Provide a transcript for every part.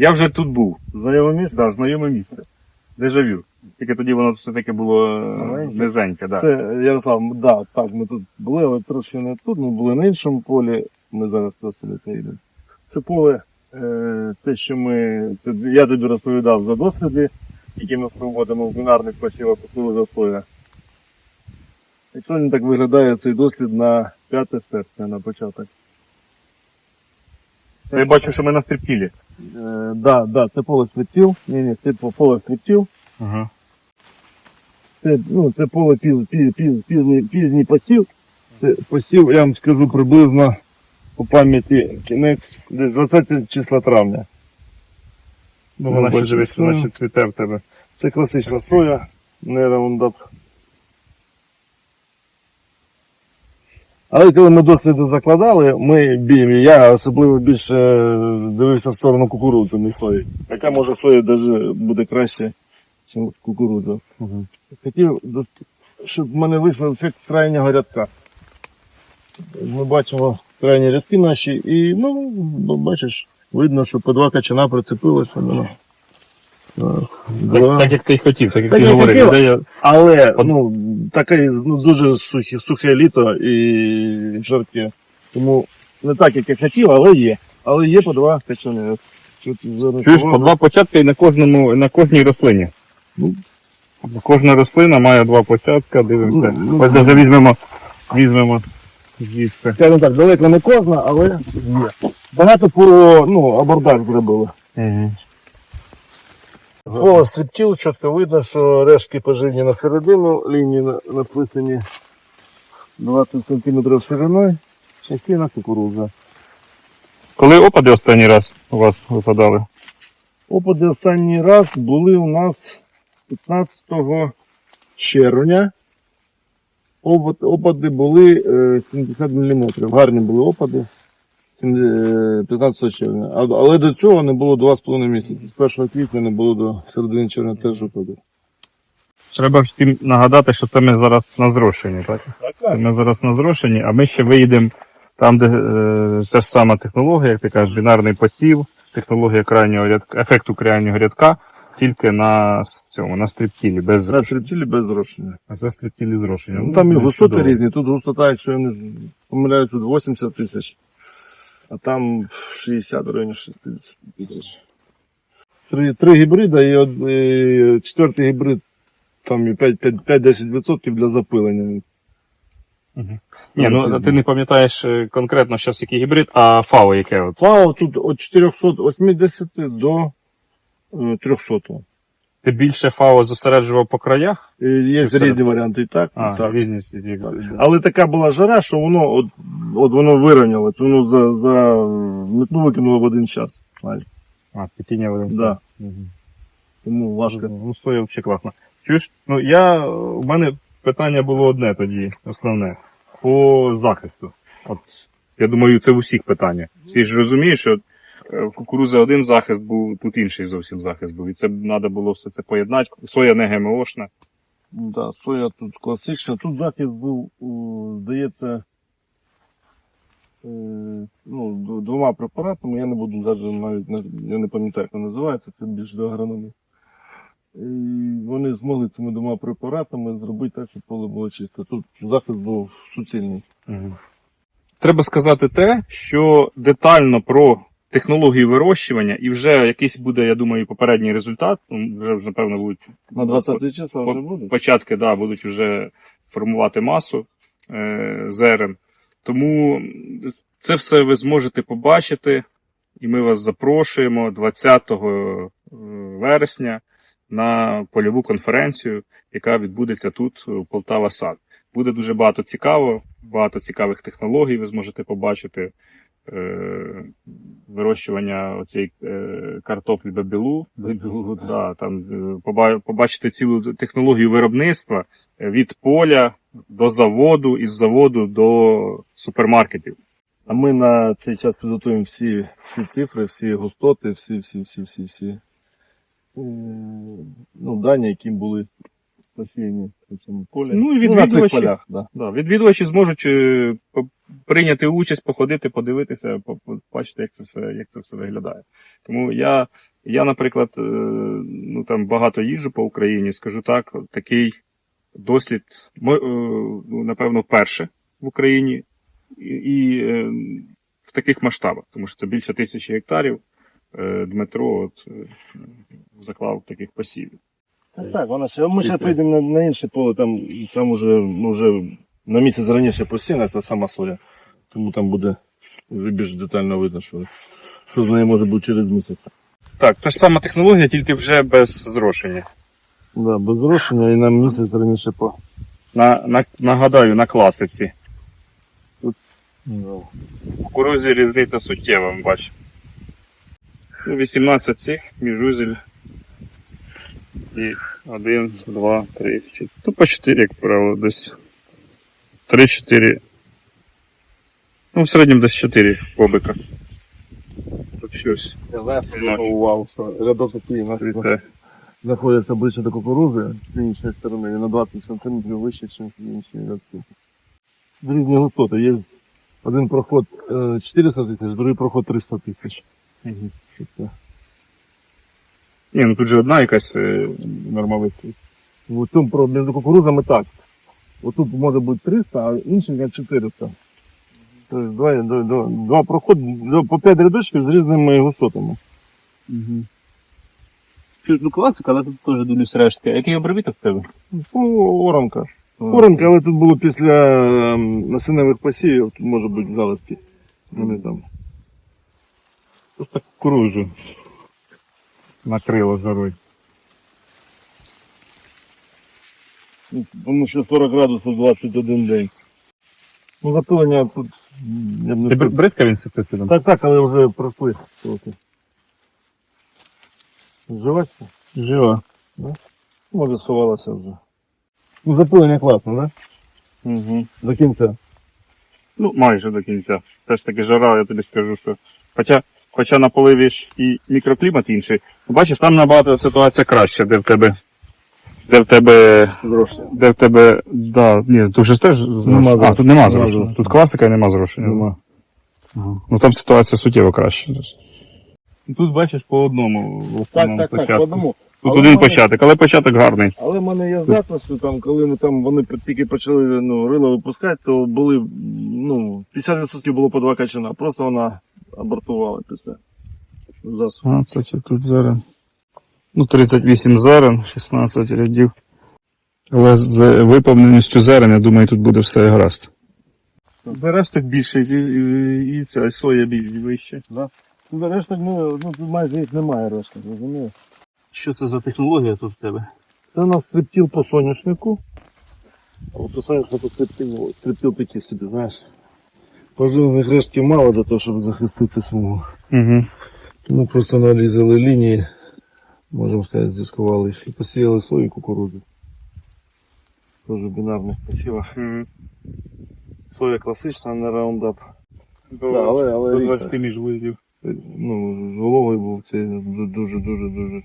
Я вже тут був. Знайоме місце? Да, знайоме місце. Дежавю. Тільки тоді воно все-таки було е, Маленьке. низеньке, да. Це Ярослав, да, так, ми тут були, але трошки не тут, ми були на іншому полі. Ми зараз просто не йдемо. Це поле, е, те, що ми. Я тобі розповідав за досліди, які ми проводимо в бінарних посівах кукурудза соя. І сьогодні так виглядає цей дослід на 5 серпня на початок. Я бачу, що ми на стріпкілі. Е, да, да, це поле скриптів. Ні, ні, це поле скриптів. Ага. Це, ну, це поле піз, піз, піз, пізній, пізній посів. Це посів, я вам скажу приблизно по пам'яті кінець десь 20 числа травня. Ну, Ну, вона ще дивись, вона ну. ще цвіте в тебе. Це класична соя, не раундап. Але коли ми досліди закладали, ми я особливо більше дивився в сторону кукурудзи, не сої. Яка може соя навіть буде краще, ніж кукурудза. Хотів, щоб в мене вийшов ефект крайнього рядка. Ми бачимо крайні рядки наші, і ну, бачиш, видно, що по два качана прицепилося. Ну, Так, так як ти й хотів, так як ти говорив. Але ну, таке ну, дуже сухе, сухе літо і жарке. Тому не так, як я хотів, але є. Але є по два качани. Тут зерно Чуєш, по два початки на кожному, на кожній рослині. Ну. Кожна рослина має два початка, дивимося. Ну, ну, Ось даже візьмемо, візьмемо звідси. Скажімо так, далеко не кожна, але є. Багато по ну, абордаж зробили. О, стріптіл, чітко видно, що рештки поживні на середину, лінії написані 20 см шириною, частина кукурудза. Коли опади останній раз у вас випадали? Опади останній раз були у нас 15 червня. Опади були е, 70 мм. Гарні були опади. Сім- е, 15 червня. Але до цього не було 2,5 місяці. З 1 квітня не було до середини червня теж опади. Треба всім нагадати, що це ми зараз на зрошенні, так? Це Ми зараз на зрошенні, а ми ще виїдемо там, де е, ця ж сама технологія, як ти кажеш, бінарний посів, технологія крайнього рядка, ефекту крайнього рядка, тільки на цьому, на стріптілі, без На трептілі без зрошення. А це стріптілі зрошення. Ну, там і ну, густоти різні. Тут густота, якщо я не помиляюсь, тут 80 тисяч, а там 60 в районі 60 тисяч. Три, три гібрида і, од- і четвертий гібрид там і 5-10% для запилення. Ні, ну ти не пам'ятаєш е, конкретно зараз який гібрид, а фао яке от. Фау тут від 480 до е, 300. Ти більше фао зосереджував по краях? Є Все. різні варіанти і так. А, і так. різні світі. Але така була жара, що воно от, от воно вирівнялось, воно за, за метну викинуло в один час. А, пітіння один. Да. Мгм. Тому важко. Ну, соя взагалі класно. Чуєш, ну я, у мене питання було одне тоді, основне, по захисту. От, я думаю, це в усіх питання. Всі ж розуміють, що е, в кукурузи один захист був, тут інший зовсім захист був. І це треба було все це поєднати. Соя не ГМОшна. Да, соя тут класична. Тут захист був, здається, е, ну, двома препаратами. Я не буду навіть я не пам'ятаю, як вони називаються, це більш до агрономії. І вони змогли цими двома препаратами зробити так, щоб поле було чисте. Тут захист був суцільний. Треба сказати те, що детально про технологію вирощування і вже якийсь буде, я думаю, попередній результат. ну, Вже напевно будуть На 20 числа вже буде? початки да, будуть вже формувати масу е, зерен. Тому це все ви зможете побачити, і ми вас запрошуємо 20 е, вересня на польову конференцію, яка відбудеться тут, у Полтава Сад. Буде дуже багато цікаво, багато цікавих технологій ви зможете побачити. Е, вирощування оцієї е, картоплі бабілу, бабілу да, там, е, побачити цілу технологію виробництва е, від поля до заводу, із заводу до супермаркетів. А ми на цей час підготуємо всі, всі цифри, всі густоти, всі, всі, всі, всі, всі е, ну, дані, які були посіяні на цьому полі. Ну, і на цих відвідувачі. полях, да. Да, відвідувачі зможуть е, по- прийняти участь, походити, подивитися, по- побачити, як це все, як це все виглядає. Тому я Я, наприклад, е, ну там багато їжджу по Україні, скажу так, такий дослід, мо- е, ну, напевно, вперше в Україні і, і е, в таких масштабах, тому що це більше тисячі гектарів. Е, Дмитро от, е, заклав таких посівів. Так, так, вона ще. Ми ще прийдемо на, на інше поле, там, там уже, ну, вже на місяць раніше посіяна ця сама соя. Тому там буде вже більш детально видно, що, що з нею може бути через місяць. Так, та ж сама технологія, тільки вже без зрошення. Да, без зрошення і на місяць раніше по. На, на, нагадаю, на класиці. Да. В кукурузі різниця суттєва, ми бачимо. Ну, 18 цих міжузель. І 1, 2, 3, 4. Ну, по 4, як правило, десь. 3-4. Ну, в середньому десь 4 бобика. Тут щось. Я знаю, готував, що рядок такий у нас знаходиться ближче до кукурузи, з іншої сторони, і на 20 см вище, ніж інші рядки. Різні густоти. Є один проход е, 400 тисяч, другий проход 300 тисяч. Мгм. Ні, ну тут же одна якась е, нормалиця. В цьому про- між кукурузами так. Отут може бути 300, а інший як 400. Тобто два, два, два, два проходи, два- по 5 рядочків з різними густотами. Угу. Ну, класика, але тут теж дивлюсь рештки. Який обробіток в тебе? По оранка. Оранка, але тут було після ем, насінневих посівів, тут може бути залишки. Вони там. Просто кукурузу накрило жарою. Ну, Тому що 40 градусів 21 день. Ну, запилення тут. м, Я б не Ти сказав. бризкав інсектицидом? Так, так, але вже пройшли трохи. Живачка? Жива. Може сховалася вже. Ну, запилення класно, да? Угу. До кінця. Ну, майже до кінця. Теж таки жара, я тобі скажу, що. Хоча, хоча на поливі ж і мікроклімат інший. Бачиш, там набагато ситуація краща, де в тебе. Де в тебе. Зрошення. Де в тебе. Да, ні, тут же ж теж. Нема А, тут нема зрошення. Тут класика і нема зрошення. Нема. Ага. Ну там ситуація суттєво краща. Тут бачиш по одному. в основному початку. Тут Але один мене- початок, але початок гарний. Але в мене є що там, коли ми там вони тільки почали ну, рило випускати, то були ну, 50% було по два качана. Просто вона абортувала після засуху. 16 тут зерен. Ну, 38 зерен, 16 рядів. Але з виповненістю зерен, я думаю, тут буде все гаразд. Бересток більше, і, і, і ця соя більш вище. Ну, решта, ну, ну, майже їх немає решти, розумієш? Що це за технологія тут в тебе? Це у нас стриптіл по соняшнику. А от по соняшнику стриптіл, стриптіл такий собі, знаєш. Поживних рештків мало для того, щоб захистити смугу. Угу. Тому просто нарізали лінії, можемо сказати, здискували їх і посіяли сою кукурудзу. Теж в бінарних посівах. Соя класична на раундап. До, Да, але- але до рідко. 20 міжвидів. Ну, з був це дуже, дуже, дуже,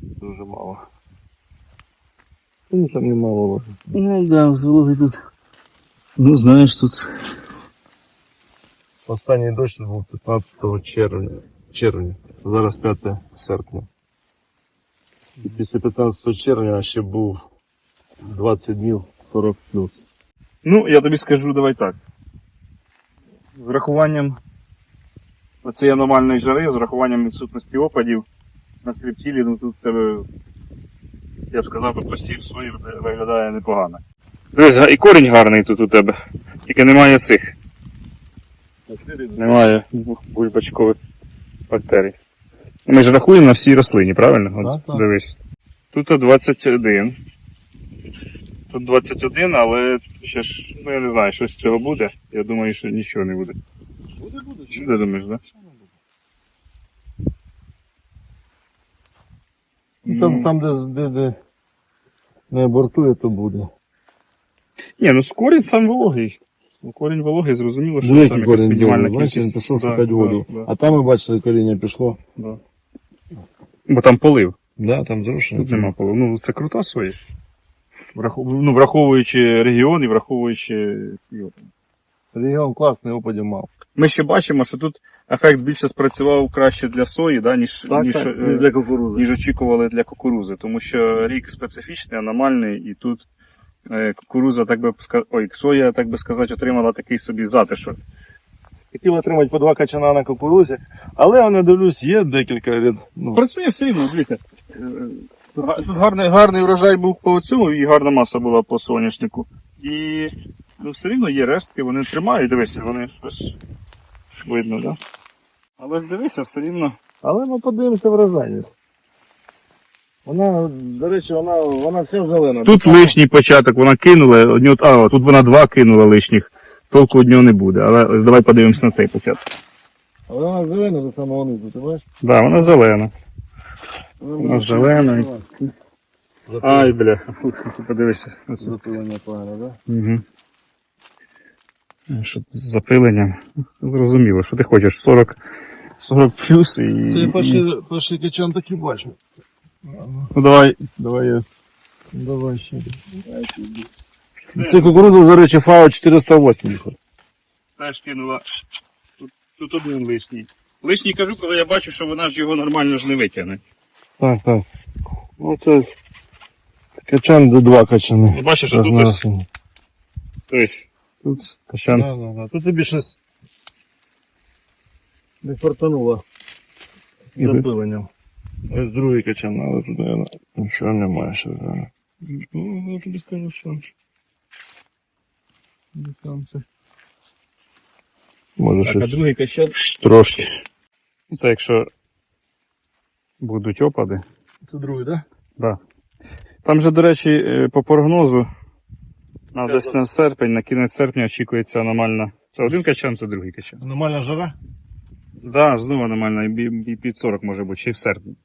дуже мало. Ну, там немало. Ну да, з вологи тут. Ну, знаєш, тут. Останній дощ був 15 червня. червня. Зараз 5 серпня. І після 15 червня ще був 20 днів 40 плюс. Ну, я тобі скажу, давай так. З врахуванням оцієї аномальної жари, з врахуванням відсутності опадів на стріптілі, ну тут тебе, я б сказав, посів свої виглядає непогано. Дивись, і корінь гарний тут у тебе. Тільки немає цих, немає бульбачкових бактерій. Ми ж рахуємо на всій рослині, правильно? От, Так, так. Дивись. Тут 21. Тут 21, але ще ж, ну я не знаю, що з цього буде. Я думаю, що нічого не буде. Буде, буде. Що ти думаєш, да? Ну, там, там де, де, де не абортує, то буде. Ні, ну корінь сам вологий. Ну, Корінь вологий, зрозуміло, що Великий там якась корінь мінімальна білий, бачиш, він кількість. пішов Да, шукати да, воду. да, А там ми бачили, коріння пішло. да. Бо там полив. Да, там зрушено. Тут нема полив. Ну, це крута соя. Врахов... Ну, враховуючи регіон і враховуючи ці от. Регіон класний опадів мав. Ми ще бачимо, що тут ефект більше спрацював краще для сої, да, ніж, Так, ніж, так, е, кукурудзи. ніж очікували для кукурузи, тому що рік специфічний, аномальний, і тут кукуруза, так би ой, соя, так би сказати, отримала такий собі затишок. Хотів отримати по два качана на кукурузі, але я не дивлюсь, є декілька ряд. Ну, Працює все рівно, дивіться. Е, Тут гарний, гарний врожай був по цьому, і гарна маса була по соняшнику. І ну, все рівно є рештки, вони тримають, дивися, вони щось видно, да? Але ж дивися, все рівно. але ми подивимося врожайність. Вона, до речі, вона, вона вся зелена. Тут лишній початок, вона кинула, одні- а, тут вона два кинула лишніх, толку одного не буде. Але ось давай подивимось на цей початок. Але вона зелена до самого низу, ти бачиш? Так, да, вона зелена. Вона зелена. Ай, бля, ти подивися. Запилення погано, да? Угу. Що з запиленням? Зрозуміло, що ти хочеш 40, 40 плюс і. Це і- перший, перший качан такий бачу. Ну давай, давай я. Давай ще. Це кукурудза, до речі, ФАО 480. Теж кинула. Тут, тут один лишній. Лишній кажу, коли я бачу, що вона ж його нормально ж не витягне. Так, так. Ну це качан до два качани. Ну, Бачиш, що тут ось. Тобто, тут качан. Да, да, да. Тут тобі щось не фартануло Іде. запиленням. Ось другий качан, але тут наверно, нічого немає ще. зараз. Ну, я тобі скажу, що. Там це. Може Так, а другий качан. трошки. Це якщо будуть опади. Це другий, так? Да. Там же, до речі, е, по прогнозу на десь на серпень, на кінець серпня очікується аномальна. Це один качан, це другий качан. Аномальна жара? Так, да, знову аномальна, і під 40 може бути, ще й в серпні.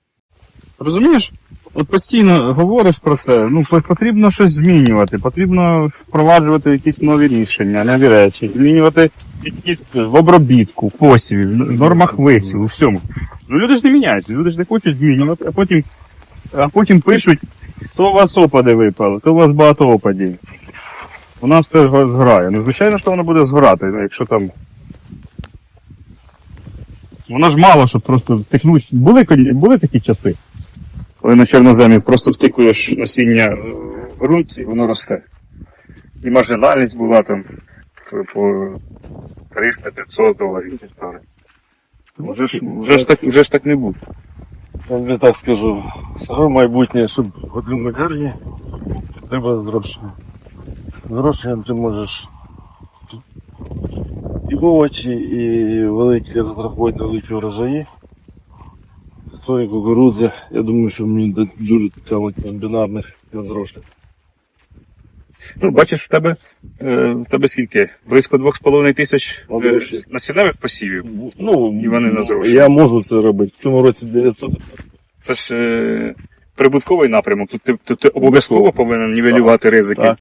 Розумієш? От постійно говориш про це, ну потрібно щось змінювати, потрібно впроваджувати якісь нові рішення, нові речі, змінювати якісь в обробітку, в посіві, в нормах висіву, у всьому. Ну люди ж не міняються, люди ж не хочуть змінювати, а потім, а потім пишуть, то у вас опади випали, то у вас багато опадів. Вона все зграє. Ну, звичайно, що вона буде згорати, ну, якщо там. Вона ж мало, щоб просто втикнути. Були, були такі часи, коли на чорноземі просто втикуєш насіння в ґрунт і воно росте. І маржинальність була там по 300-500 доларів. Вже ж, вже, ж так, вже ж так не буде. Я так скажу. Саме майбутнє, щоб годинник гарні, треба зрошення. Зрошенням ти можеш і овочі, і великі розраховувати великі врожаї. Сої, кукурудзи. Я думаю, що мені дуже цікаво бінарних зрошень. Ну, бачиш, в тебе, е, в тебе скільки? Близько 2,5 тисяч На е, насінневих посівів. Ну, І вони на зрошення. Я можу це робити. В цьому році 900. Це ж е, прибутковий напрямок. Тут ти, тут ти обов'язково повинен нівелювати ризики. Так.